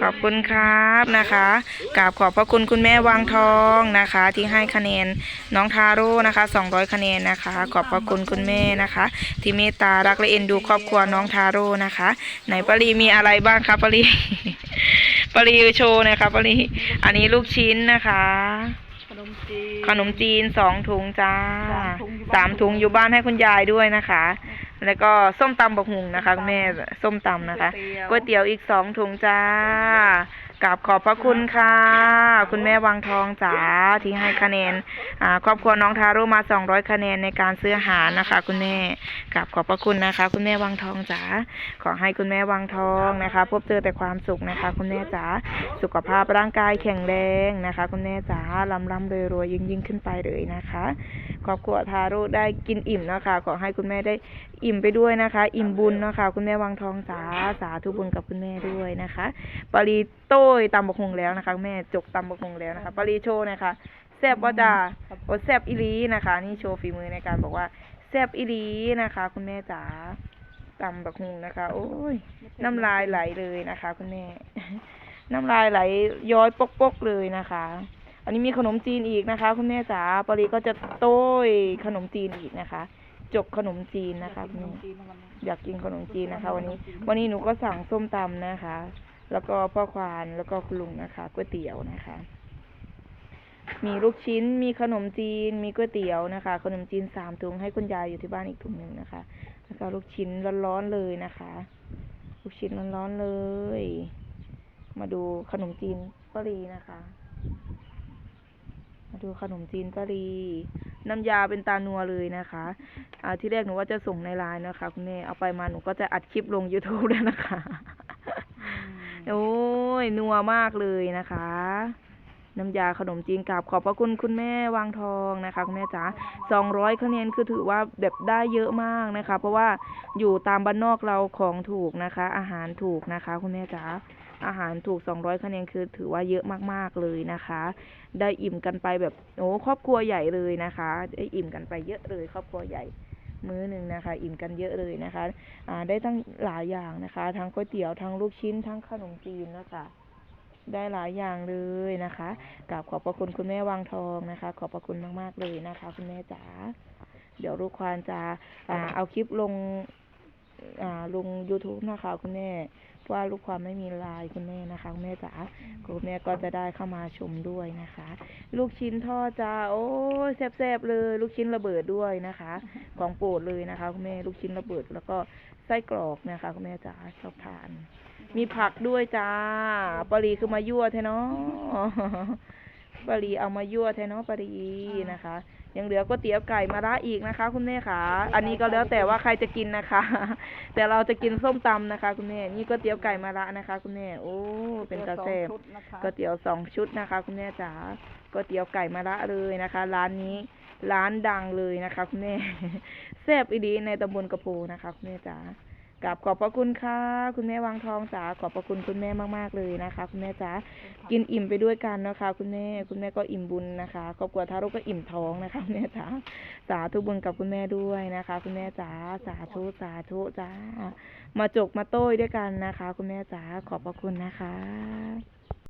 ขอบคุณครับนะคะกราบขอบพระคุณคุณแม่วางทองนะคะ ที่ให้คะแนนน้องทาโร่นะคะ 200 คะแนนนะคะ ขอบพระคุณคุณแม่นะคะ ที่เมตตารักและเอ็นดูครอบครัวน้องทาโร่นะคะไหนปรีมีอะไรบ้างครับปรีปรีโชว์หนะคะปรีอันนี้ลูกชิ้นนะคะ ขนมจีนขนมจีนสองถุงจ้าสามถุงอยู่บ้านสามถุงอยู่บ้านให้คุณยายด้วยนะคะ แล้วก็ส้มตำบกหุงนะคะคุณแม่ส้มตำนะคะก๋วยเตี๋ยวอีกสองถุงจ้า กราบขอบพระคุณค่ะ คุณแม่วังทองจ๋าที่ให้คะแนนอ่าครอบครัวน้องทาโร่มา 200 คะแนนในการซื้ออาหารนะคะ คุณแม่กราบขอบพระคุณนะคะ คุณแม่วังทองจ๋าขอให้คุณแม่วังทองนะคะ พบเจอแต่ความสุขนะคะ คุณแม่จ๋าสุขภาพร่างกายแข็งแรงนะคะ คุณแม่จ๋าลำลำรวยรวยยิ่งยิ่งขึ้นไปเลยนะคะครอบครัวทาโร่ได้กินอิ่มนะคะ ขอให้คุณแม่ได้อิ่มไปด้วยนะคะ อิ่มบุญเนาะคะ คุณแม่วังทองจ๋าสาธุบุญกับคุณแม่ด้วยนะคะปารีโต้ยตำบกฮงแล้วนะคะ แม่จกตำบกฮงแล้วนะคะปารีโชว์นะคะแซบว่าจะโอแซบอีหลีนะคะ นี่โชว์ฝีมือในการบอกว่าแซบอีหลีนะคะ คุณแม่จ๋าตำบกฮงนะคะ โอ้ยน้ำลายไหลเลยนะคะ คุณแม่น้ำลายไหลย้อยปกๆเลยนะคะ อันนี้มีขนมจีนอีกนะคะ คุณแม่จ๋าปารีก็จะโต้ยขนมจีนอีกนะคะจกขนมจีนนะคะคุณขนแม่มจีนวันนี้อยากกินขนมจีนนะคะ วันนี้ วันนี้หนูก็สั่งส้มตำนะคะ แล้วก็พ่อควานแล้วก็คุณลุงนะคะก๋วยเตี๋ยวนะคะ มีลูกชิ้นมีขนมจีน มีก๋วยเตี๋ยวนะคะ ขนมจีนสามถุงให้คุณยายอยู่ที่บ้านอีกถุงหนึ่งนะคะ แล้วก็ลูกชิ้นร้อนๆเลยนะคะ ลูกชิ้นร้อนๆเลย มาดูขนมจีนปารีนะคะ มาดูขนมจีนปารีน้ำยาเป็นตานัวเลยนะคะอ่าที่แรกหนูว่าจะส่งในไลน์นะคะ คุณแม่เอาไปมาหนูก็จะอัดคลิปลง YouTube แล้วนะคะ ยนัวมากเลยนะคะ น้ำยาขนมจีนกราบขอบพระคุณคุณแม่วางทองนะคะคุณแม่จ๋าสองร้อยคะแนนคือถือว่าแบบได้เยอะมากนะคะ เพราะว่าอยู่ตามบ้านนอกเราของถูกนะคะ อาหารถูกนะคะ คุณแม่จ๋าอาหารถูกสองร้อยคะแนนคือถือว่าเยอะมาก ๆ เลยนะคะ ได้อิ่มกันไปแบบ โอ้ ครอบครัวใหญ่เลยนะคะ ได้อิ่มกันไปเยอะเลย ครอบครัวใหญ่ มื้อหนึ่งนะคะ อิ่มกันเยอะเลยนะคะได้ทั้งหลายอย่างนะคะ ทั้งก๋วยเตี๋ยวทั้งลูกชิ้นทั้งขนมจีนนะคะได้หลายอย่างเลยนะคะกราบขอบพระคุณคุณแม่วางทองนะคะ ขอบพระคุณมาก ๆ เลยนะคะ คุณแม่จ๋า เดี๋ยวลูกควานจะอ่าเอาคลิปลง ลง YouTube นะคะคุณแม่เพราะว่าลูกความไม่มีไลน์คุณแม่นะคะคุณแม่จ๋าคุณแม่ก็จะได้เข้ามาชมด้วยนะคะ ลูกชิ้นทอดจ้าโอ้ยแซ่บๆเลย ลูกชิ้นระเบิดด้วยนะคะ ของโปรดเลยนะคะคุณแม่ลูกชิ้นระเบิดแล้วก็ไส้กรอกนะคะคุณแม่จ๋าชอบทาน มีผักด้วยจ้าปารีคือมายั่วแท้เนาะ ปารีเอามายั่วแท้เนาะปารีนะคะ ยังเหลือก๋วยเตี๋ยวไก่มะระอีกนะคะ คุณแม่ค่ะ อันนี้ก็แล้วแต่ว่าใครจะกินนะคะ แต่เราจะกินส้มตำนะคะ คุณแม่ นี่ก๋วยเตี๋ยวไก่มะระนะคะ คุณแม่ โอ้ เป็นตาแซบก๋วยเตี๋ยวสองชุดนะคะ คุณแม่จ๋า ก๋วยเตี๋ยวไก่มะระเลยนะคะ ร้านนี้ร้านดังเลยนะคะ คุณแม่แซ่บอีดีในตำบลกระโพนะคะ คุณแม่จ๋า กราบขอบพระคุณค่ะ คุณแม่วางทองจ๋าขอบพระคุณคุณแม่มากๆเลยนะคะ คุณแม่จ๋ากินอิ่มไปด้วยกันนะคะ คุณแม่คุณแม่ก็อิ่มบุญนะคะครอบครัวทารุก็อิ่มท้องนะคะคุณแม่จ๋าสาธุบุญกับคุณแม่ด้วยนะคะ คุณแม่จ๋าสาธุสาธุจ้ามาจกมาโต้ยด้วยกันนะคะ คุณแม่จ๋าขอบพระคุณนะคะ